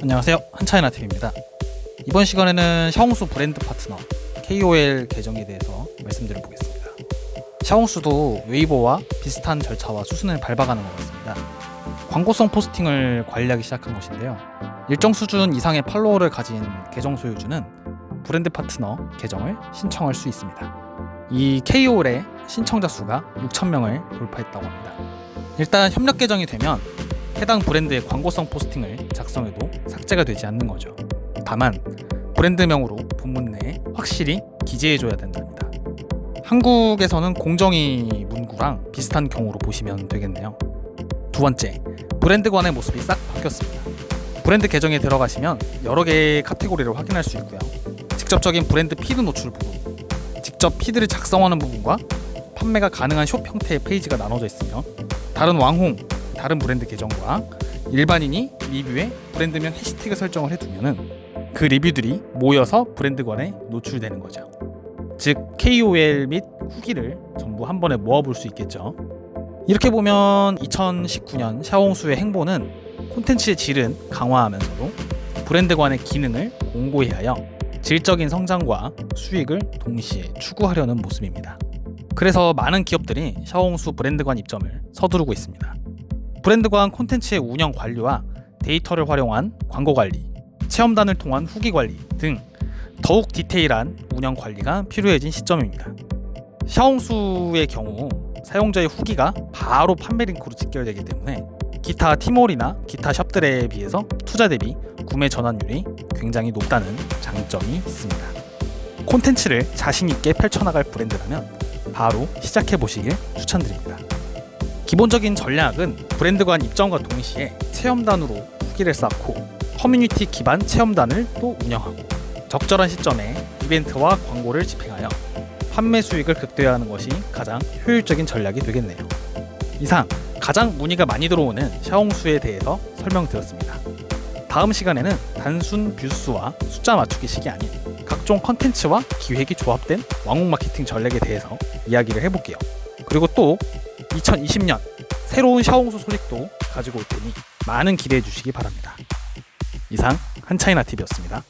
안녕하세요. 한차이나TV입니다. 이번 시간에는 샤옹수 브랜드 파트너 KOL 계정에 대해서 말씀드려 보겠습니다. 샤옹수도 웨이보와 비슷한 절차와 수순을 밟아가는 것 같습니다. 광고성 포스팅을 관리하기 시작한 것인데요. 일정 수준 이상의 팔로워를 가진 계정 소유주는 브랜드 파트너 계정을 신청할 수 있습니다. 이 KOL의 신청자 수가 6,000명을 돌파했다고 합니다. 일단 협력 계정이 되면 해당 브랜드의 광고성 포스팅을 작성해도 삭제가 되지 않는 거죠. 다만 브랜드명으로 본문 내에 확실히 기재해줘야 된답니다. 한국에서는 공정위 문구랑 비슷한 경우로 보시면 되겠네요. 두 번째, 브랜드관의 모습이 싹 바뀌었습니다. 브랜드 계정에 들어가시면 여러 개의 카테고리를 확인할 수 있고요. 직접적인 브랜드 피드 노출 부분, 직접 피드를 작성하는 부분과 판매가 가능한 숍 형태의 페이지가 나눠져 있으며 다른 왕홍, 다른 브랜드 계정과 일반인이 리뷰에 브랜드명 해시태그 설정을 해두면은 그 리뷰들이 모여서 브랜드관에 노출되는 거죠. 즉 KOL 및 후기를 전부 한 번에 모아볼 수 있겠죠. 이렇게 보면 2019년 샤옹수의 행보는 콘텐츠의 질은 강화하면서도 브랜드관의 기능을 공고히 하여 질적인 성장과 수익을 동시에 추구하려는 모습입니다. 그래서 많은 기업들이 샤옹수 브랜드관 입점을 서두르고 있습니다. 브랜드관 콘텐츠의 운영 관리와 데이터를 활용한 광고 관리, 체험단을 통한 후기 관리 등 더욱 디테일한 운영 관리가 필요해진 시점입니다. 샤옹수의 경우 사용자의 후기가 바로 판매 링크로 직결되기 때문에 기타 티몰이나 기타 샵들에 비해서 투자 대비 구매 전환율이 굉장히 높다는 장점이 있습니다. 콘텐츠를 자신 있게 펼쳐나갈 브랜드라면 바로 시작해 보시길 추천드립니다. 기본적인 전략은 브랜드관 입점과 동시에 체험단으로 후기를 쌓고 커뮤니티 기반 체험단을 또 운영하고 적절한 시점에 이벤트와 광고를 집행하여 판매 수익을 극대화하는 것이 가장 효율적인 전략이 되겠네요. 이상 가장 문의가 많이 들어오는 샤옹수에 대해서 설명드렸습니다. 다음 시간에는 단순 뷰수와 숫자 맞추기식이 아닌 각종 컨텐츠와 기획이 조합된 왕국 마케팅 전략에 대해서 이야기를 해볼게요. 그리고 또 2020년 새로운 샤옹수 소식도 가지고 올 테니 많은 기대해 주시기 바랍니다. 이상 한차이나 TV였습니다.